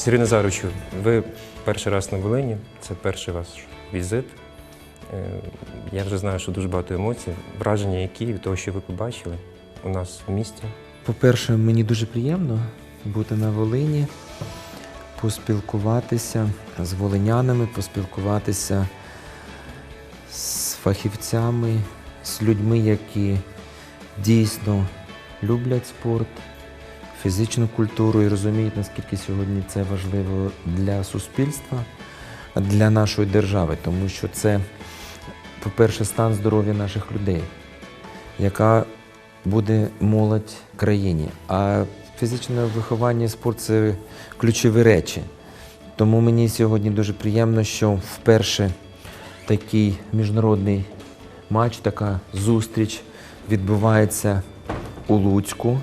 Сергій Назаровичу, ви перший раз на Волині, це перший ваш візит. Е, Я вже знаю, що дуже багато емоцій. Враження які від того, що ви побачили у нас в місті. По-перше, мені дуже приємно бути на Волині, поспілкуватися з волинянами, поспілкуватися з фахівцями, з людьми, які дійсно люблять спорт, фізичну культуру і розуміють, наскільки сьогодні це важливо для суспільства, для нашої держави, тому що це, по-перше, стан здоров'я наших людей, яка буде молодь країні. А фізичне виховання і спорт це ключові речі. Тому мені сьогодні дуже приємно, що вперше такий міжнародний матч, така зустріч відбувається у Луцьку.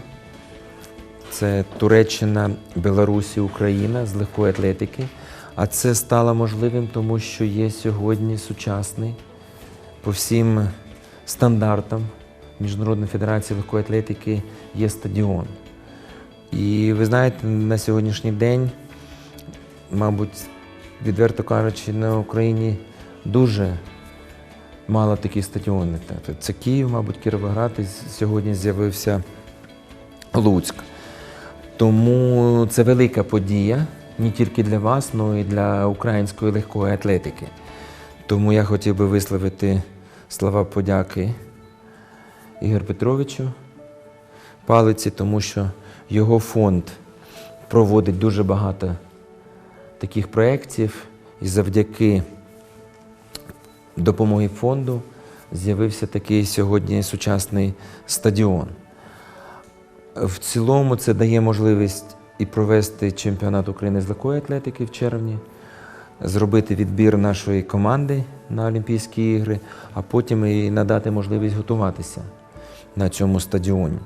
Це Туреччина, Білорусі, Україна з легкої атлетики. А це стало можливим, тому що є сьогодні сучасний по всім стандартам Міжнародної федерації легкої атлетики є стадіон. І ви знаєте, на сьогоднішній день, мабуть, відверто кажучи, на Україні дуже мало таких стадіонів. Тобто Це Київ, мабуть, Кіровоград, і сьогодні з'явився Луцьк. Тому це велика подія не тільки для вас, але й для української легкої атлетики. Тому я хотів би висловити слова подяки Ігор Петровичу Палиці, тому що його фонд проводить дуже багато таких проєктів, і завдяки допомоги фонду з'явився такий сьогодні сучасний стадіон. В цілому це дає можливість і провести чемпіонат України з легкої атлетики в червні, зробити відбір нашої команди на Олімпійські ігри, а потім і надати можливість готуватися на цьому стадіоні.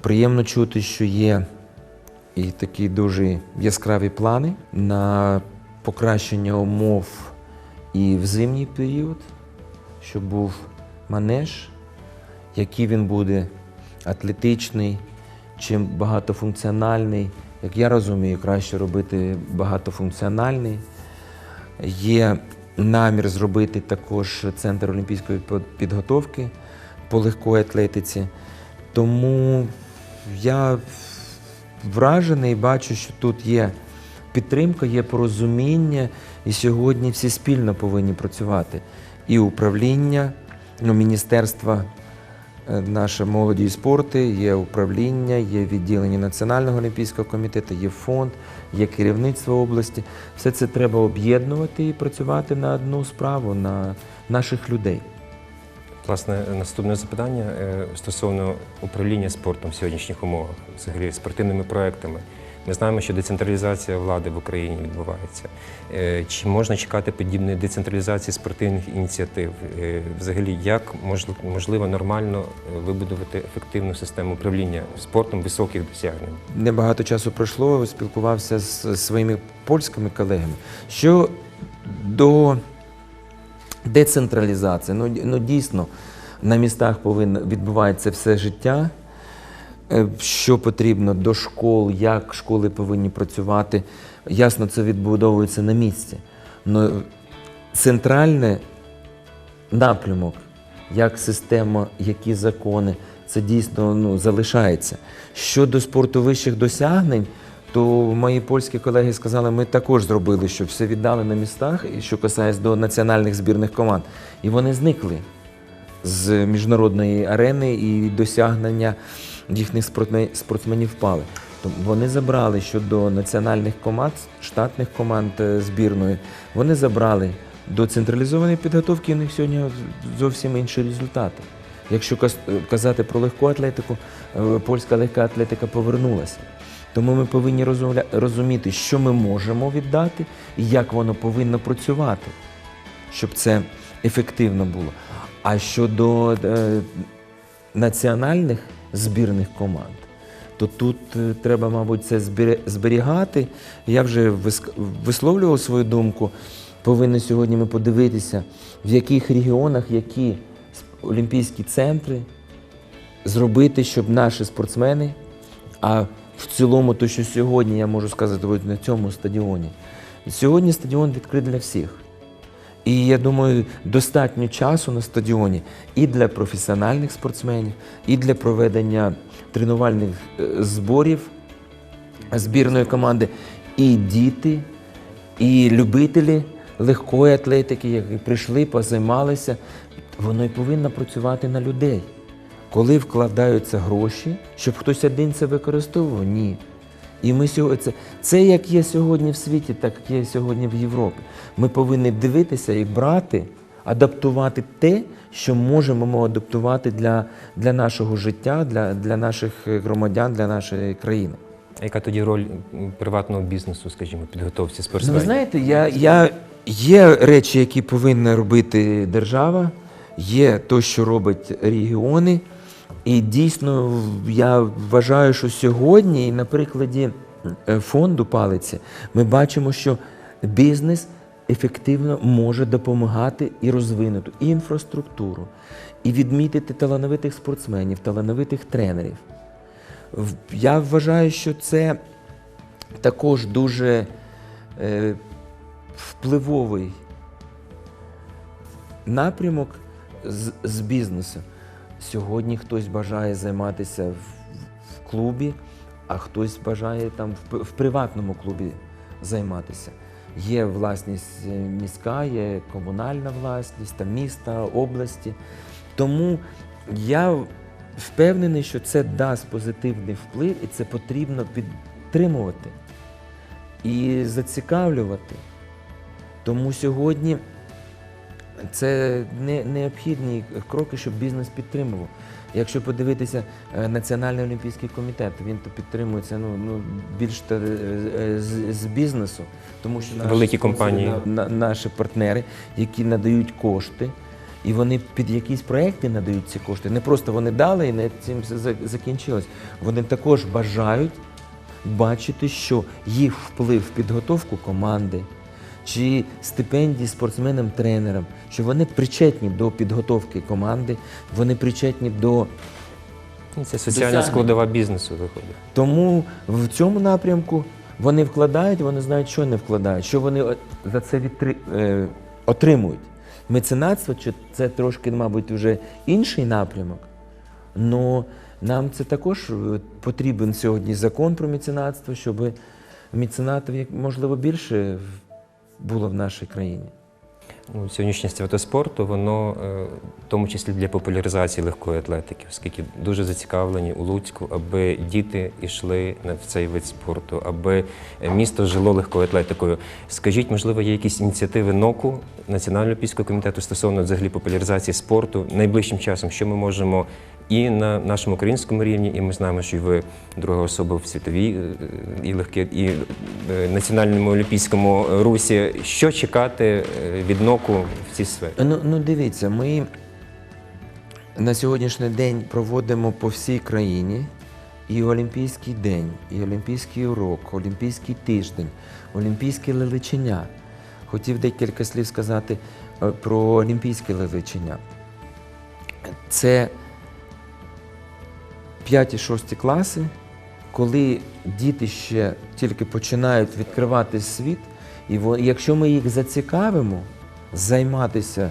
Приємно чути, що є і такі дуже яскраві плани на покращення умов і в зимній період, щоб був манеж, який він буде атлетичний, чим багатофункціональний. Як я розумію, краще робити багатофункціональний. Є намір зробити також центр олімпійської підготовки по легкої атлетиці. Тому я вражений, і бачу, що тут є підтримка, є порозуміння, і сьогодні всі спільно повинні працювати. І управління, ну, міністерства е, наше молоді і спорти, є управління, є відділення Національного олімпійського комітету, є фонд, є керівництво області. Все це треба об'єднувати і працювати на одну справу, на наших людей. Власне, наступне запитання е, стосовно управління спортом в сьогоднішніх умовах, взагалі спортивними проектами. Ми знаємо, що децентралізація влади в Україні відбувається. Е, Чи можна чекати подібної децентралізації спортивних ініціатив? Е, Взагалі, як можливо нормально е, вибудувати ефективну систему управління спортом високих досягнень? Небагато часу пройшло, спілкувався з своїми польськими колегами. Що до децентралізації, ну, ну дійсно на містах повинно відбувається все життя. Е, Що потрібно до школ, як школи повинні працювати. Ясно, це відбудовується на місці. Но центральне напрямок, як система, які закони, це дійсно ну, залишається. Щодо спорту вищих досягнень, то мої польські колеги сказали, ми також зробили, що все віддали на містах, що касається до національних збірних команд. І вони зникли з міжнародної арени і досягнення їхніх спортсменів впали. Вони забрали щодо національних команд, штатних команд е, збірної, вони забрали до централізованої підготовки, у них сьогодні зовсім інші результати. Якщо казати про легку атлетику, е, польська легка атлетика повернулася. Тому ми повинні розуміти, що ми можемо віддати і як воно повинно працювати щоб це ефективно було. А щодо е, національних збірних команд, то тут е, треба, мабуть, це зберігати. Я вже висловлював свою думку. Повинні сьогодні ми подивитися, в яких регіонах які олімпійські центри зробити, щоб наші спортсмени, а в цілому, то що сьогодні я можу сказати на цьому стадіоні. Сьогодні стадіон відкритий для всіх. І я думаю, достатньо часу на стадіоні і для професіональних спортсменів, і для проведення тренувальних е, зборів збірної команди, і діти, і любителі легкої атлетики, які прийшли, позаймалися. Воно й повинно працювати на людей. Коли вкладаються гроші, щоб хтось один це використовував? Ні. І ми сьогодні це, це як є сьогодні в світі, так є сьогодні в Європі. Ми повинні дивитися і брати, адаптувати те, що можемо адаптувати для, для нашого життя, для, для наших громадян, для нашої країни. А яка тоді роль приватного бізнесу, скажімо, підготовці Ну, ви знаєте, я, я, є речі, які повинна робити держава, є те, що роблять регіони. І дійсно я вважаю, що сьогодні, на прикладі е, фонду палиці, ми бачимо, що бізнес ефективно може допомагати і розвинути і інфраструктуру, і відмітити талановитих спортсменів, талановитих тренерів. Я вважаю, що це також дуже е, впливовий напрямок з, з бізнесу. Сьогодні хтось бажає займатися в, в клубі, а хтось бажає там в, в приватному клубі займатися. Є власність е, міська, є комунальна власність там міста, області. Тому я впевнений, що це дасть позитивний вплив, і це потрібно підтримувати і зацікавлювати. Тому сьогодні це не, необхідні кроки, щоб бізнес підтримував. Якщо подивитися е, Національний олімпійський комітет, він то підтримується ну, ну, більш та, е, з, з бізнесу, тому що наші Великі компанії. на- на- наші партнери, які надають кошти, і вони під якісь проекти надають ці кошти. Не просто вони дали і на цим все закінчилось. Вони також бажають бачити, що їх вплив в підготовку команди чи стипендії спортсменам-тренерам, що вони причетні до підготовки команди, вони причетні до. Це соціальна складова бізнесу виходить. Тому в цьому напрямку вони вкладають, вони знають, що не вкладають, що вони за це відтри... е, отримують. Меценатство це трошки, мабуть, вже інший напрямок. але нам це також е, потрібен сьогодні закон про меценатство, щоб меценатів, можливо, більше було в нашій країні. Сьогоднішнє свято спорту, воно е, в тому числі для популяризації легкої атлетики, оскільки дуже зацікавлені у Луцьку, аби діти йшли в цей вид спорту, аби місто жило легкою атлетикою. Скажіть, можливо, є якісь ініціативи НОКу Національного олімпійського комітету стосовно взагалі популяризації спорту найближчим часом, що ми можемо і на нашому українському рівні, і ми знаємо, що ви друга особа в світовій е, і легке, і е, національному олімпійському русі. Що чекати е, від НОКу в цій сфері? Ну, ну дивіться, ми на сьогоднішній день проводимо по всій країні і Олімпійський день, і Олімпійський урок, Олімпійський тиждень, Олімпійське лелечення. Хотів декілька слів сказати про Олімпійське лелечення. Це 5-6 класи, коли діти ще тільки починають відкривати світ, і якщо ми їх зацікавимо займатися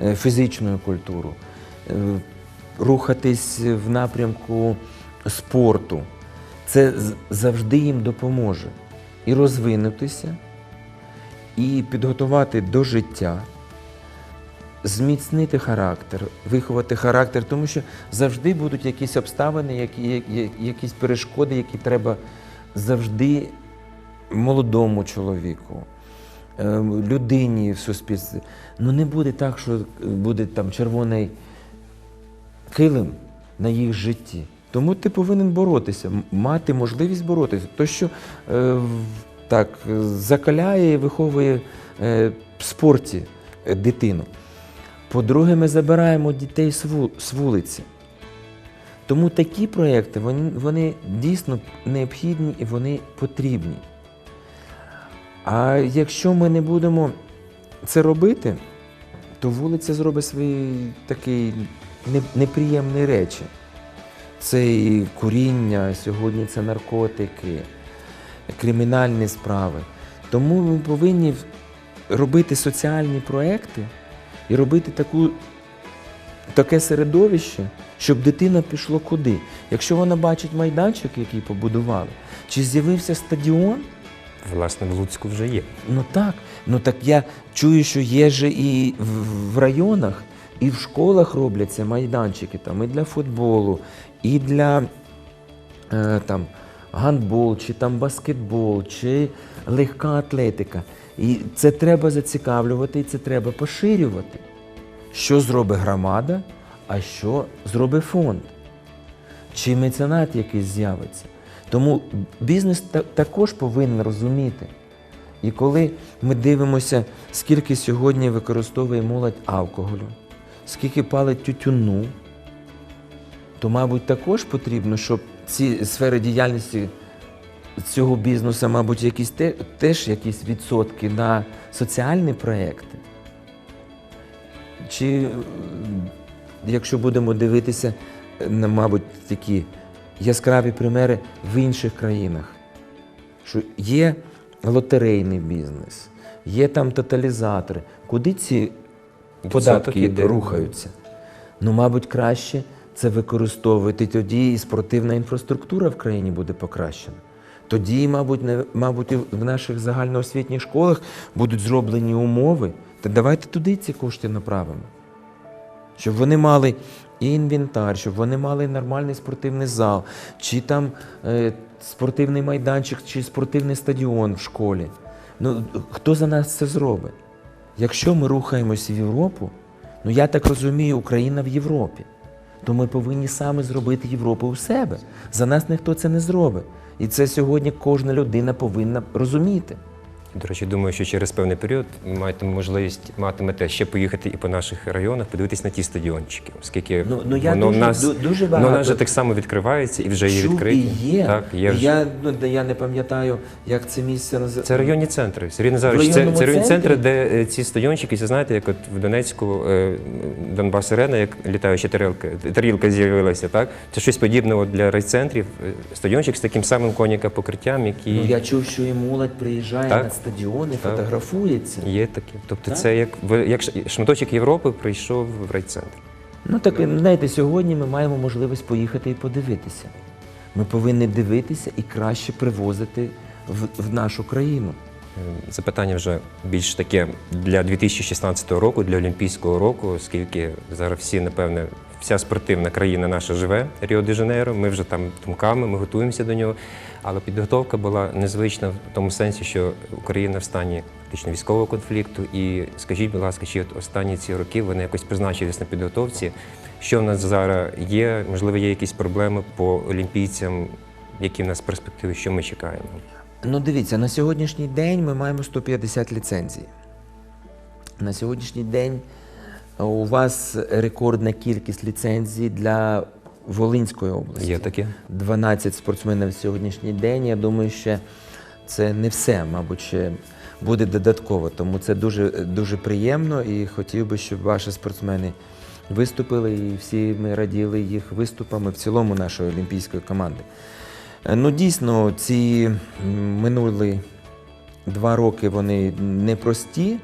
е, фізичною культурою, е, рухатись в напрямку спорту, це завжди їм допоможе і розвинутися, і підготувати до життя зміцнити характер, виховати характер, тому що завжди будуть якісь обставини, які, які- якісь перешкоди, які треба завжди молодому чоловіку, е, людині в суспільстві. Ну не буде так, що буде там червоний килим на їх житті. Тому ти повинен боротися, мати можливість боротися. То, що е, так, закаляє і виховує е, в спорті е, дитину. По-друге, ми забираємо дітей з вулиці. Тому такі проєкти вони, вони дійсно необхідні і вони потрібні. А якщо ми не будемо це робити, то вулиця зробить свої такі неприємні речі. це і куріння, сьогодні це наркотики, кримінальні справи. Тому ми повинні робити соціальні проекти і робити таку, таке середовище, щоб дитина пішло куди. Якщо вона бачить майданчик, який побудували, чи з'явився стадіон, Власне, в Луцьку вже є. Ну так. Ну так я чую, що є же і в, в районах, і в школах робляться майданчики там і для футболу, і для е, там, гандбол, чи там баскетбол, чи легка атлетика. І це треба зацікавлювати, і це треба поширювати. Що зробить громада, а що зробить фонд чи меценат якийсь з'явиться. Тому бізнес також повинен розуміти. І коли ми дивимося, скільки сьогодні використовує молодь алкоголю, скільки палить тютюну, то, мабуть, також потрібно, щоб ці сфери діяльності цього бізнесу, мабуть, якісь те, теж якісь відсотки на соціальні проекти. Чи якщо будемо дивитися на, мабуть, такі яскраві примери в інших країнах, що є лотерейний бізнес, є там тоталізатори. Куди ці податки рухаються? Ну, мабуть, краще це використовувати. Тоді і спортивна інфраструктура в країні буде покращена. Тоді, мабуть, не, мабуть, і в наших загальноосвітніх школах будуть зроблені умови. Та давайте туди ці кошти направимо. Щоб вони мали і інвентар, щоб вони мали нормальний спортивний зал, чи там е, спортивний майданчик, чи спортивний стадіон в школі. Ну, хто за нас це зробить? Якщо ми рухаємось в Європу, ну я так розумію, Україна в Європі, то ми повинні саме зробити Європу у себе. За нас ніхто це не зробить. І це сьогодні кожна людина повинна розуміти. До речі, думаю, що через певний період маєте можливість матимете ще поїхати і по наших районах, подивитись на ті стадіончики, оскільки Ну, ну, я воно в дуже- нас ду- дуже воно в багато нас вже так само відкривається і вже є Чув відкриті. і є. Так, є вже. Я, ну, я не пам'ятаю, як це місце називається. Це районні центри. Сергій Назарович, це, це районні центри, де е, ці стадіончики, це знаєте, як от в Донецьку е, Донбас Арена, як літаюча тарілка, тарілка з'явилася, так? Це щось подібне от для райцентрів. Е, Стадіончик з таким самим коніка покриттям, який Ну, я чув, що і молодь приїжджає Так. на стадіони, Так. фотографується. є таке. Тобто Так? це як, в- як шматочок Європи прийшов в райцентр. Ну так знаєте, сьогодні ми маємо можливість поїхати і подивитися. Ми повинні дивитися і краще привозити в, в нашу країну. Е, Запитання вже більш таке для 2016 року, для Олімпійського року, оскільки зараз всі, напевне, вся спортивна країна наша живе Ріо-де-Жанейро. Ми вже там думками, ми готуємося до нього. Але підготовка була незвична в тому сенсі, що Україна в стані фактично військового конфлікту. І скажіть, будь ласка, чи от останні ці роки вони якось призначились на підготовці? Що в нас зараз є? Можливо, є якісь проблеми по олімпійцям, які в нас перспективи, що ми чекаємо? Ну, дивіться, на сьогоднішній день ми маємо 150 ліцензій. На сьогоднішній день у вас рекордна кількість ліцензій для Волинської області. Є таке? 12 спортсменів на сьогоднішній день. Я думаю, що це не все, мабуть, ще буде додатково. Тому це дуже, дуже приємно і хотів би, щоб ваші спортсмени виступили і всі ми раділи їх виступами в цілому нашої олімпійської команди. Е, Ну, дійсно, ці минулі два роки вони непрості.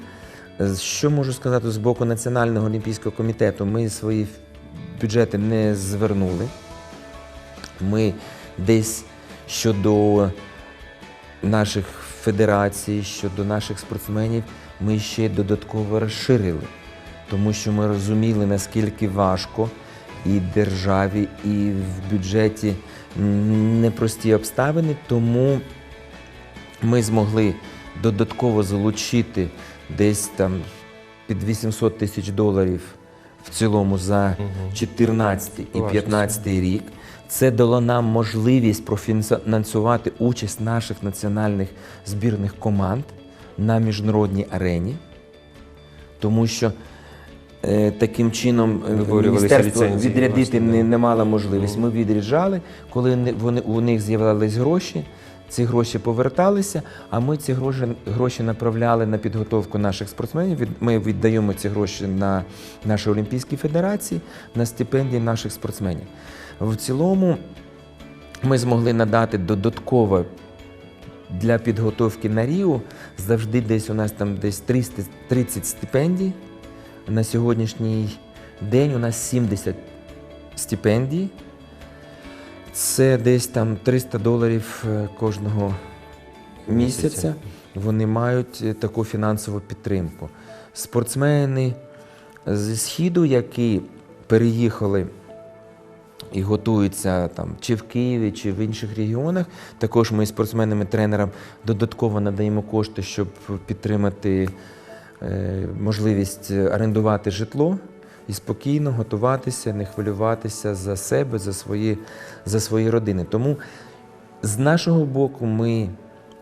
З- Що можу сказати з боку Національного олімпійського комітету? Ми свої бюджети не звернули. Ми десь щодо наших федерацій, щодо наших спортсменів, ми ще додатково розширили, тому що ми розуміли, наскільки важко і державі, і в бюджеті непрості обставини, тому ми змогли додатково залучити десь там під 800 тисяч доларів в цілому за 14 і Класно. 15 рік. Це дало нам можливість профінансувати участь наших національних збірних команд на міжнародній арені, тому що е, таким чином е, міністерство відрядити не, не мала можливість. Ми відряджали, коли вони, у них з'являлись гроші, ці гроші поверталися, а ми ці гроші, гроші направляли на підготовку наших спортсменів. Ми віддаємо ці гроші на наші Олімпійські федерації, на стипендії наших спортсменів. В цілому ми змогли надати додатково для підготовки на Ріо. Завжди десь у нас там десь 330 стипендій. На сьогоднішній день у нас 70 стипендій. Це десь там 300 доларів е, кожного місяця. Вони мають е, таку фінансову підтримку. Спортсмени зі східу, які переїхали і готуються там чи в Києві, чи в інших регіонах. Також ми спортсменам і тренерам додатково надаємо кошти, щоб підтримати е, можливість орендувати житло і спокійно готуватися, не хвилюватися за себе, за свої, за свої родини. Тому з нашого боку ми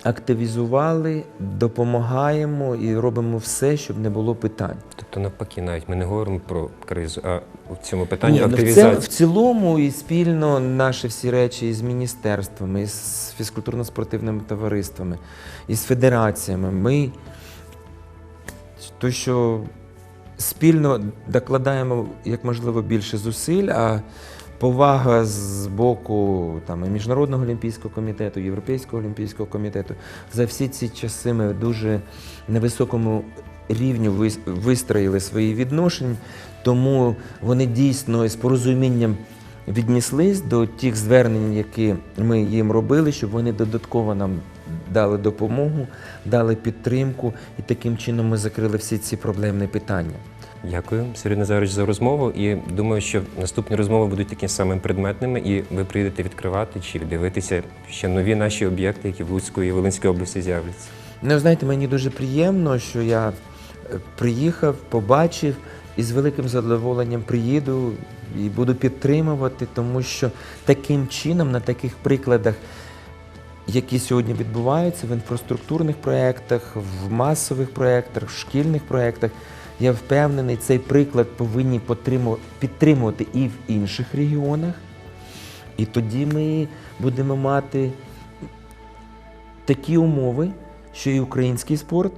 активізували, допомагаємо і робимо все, щоб не було питань. Тобто, навпаки, навіть ми не говоримо про кризу, а в цьому питанні Ні, ну, активізація. в цілому і спільно наші всі речі із міністерствами, із фізкультурно-спортивними товариствами, із федераціями. Ми то, що спільно докладаємо як можливо більше зусиль, а повага з боку там, і Міжнародного олімпійського комітету, Європейського олімпійського комітету. За всі ці часи ми дуже на високому рівню вистроїли свої відношення, тому вони дійсно з порозумінням віднеслись до тих звернень, які ми їм робили, щоб вони додатково нам дали допомогу, дали підтримку, і таким чином ми закрили всі ці проблемні питання. Дякую, Сергій Назарович, за розмову. І думаю, що наступні розмови будуть такими самими предметними, і ви прийдете відкривати чи дивитися ще нові наші об'єкти, які в Луцьку і Волинській області з'являться. Ну, знаєте, мені дуже приємно, що я е, приїхав, побачив і з великим задоволенням приїду і буду підтримувати, тому що таким чином, на таких прикладах, які сьогодні відбуваються в інфраструктурних проєктах, в масових проєктах, в шкільних проєктах, я впевнений, цей приклад повинні підтримувати і в інших регіонах. І тоді ми будемо мати такі умови, що і український спорт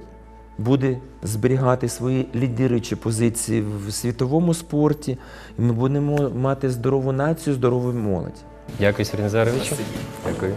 буде зберігати свої лідируючі позиції в світовому спорті, і ми будемо мати здорову націю, здорову молодь. Дякую, Сергій Назаровичу. Дякую.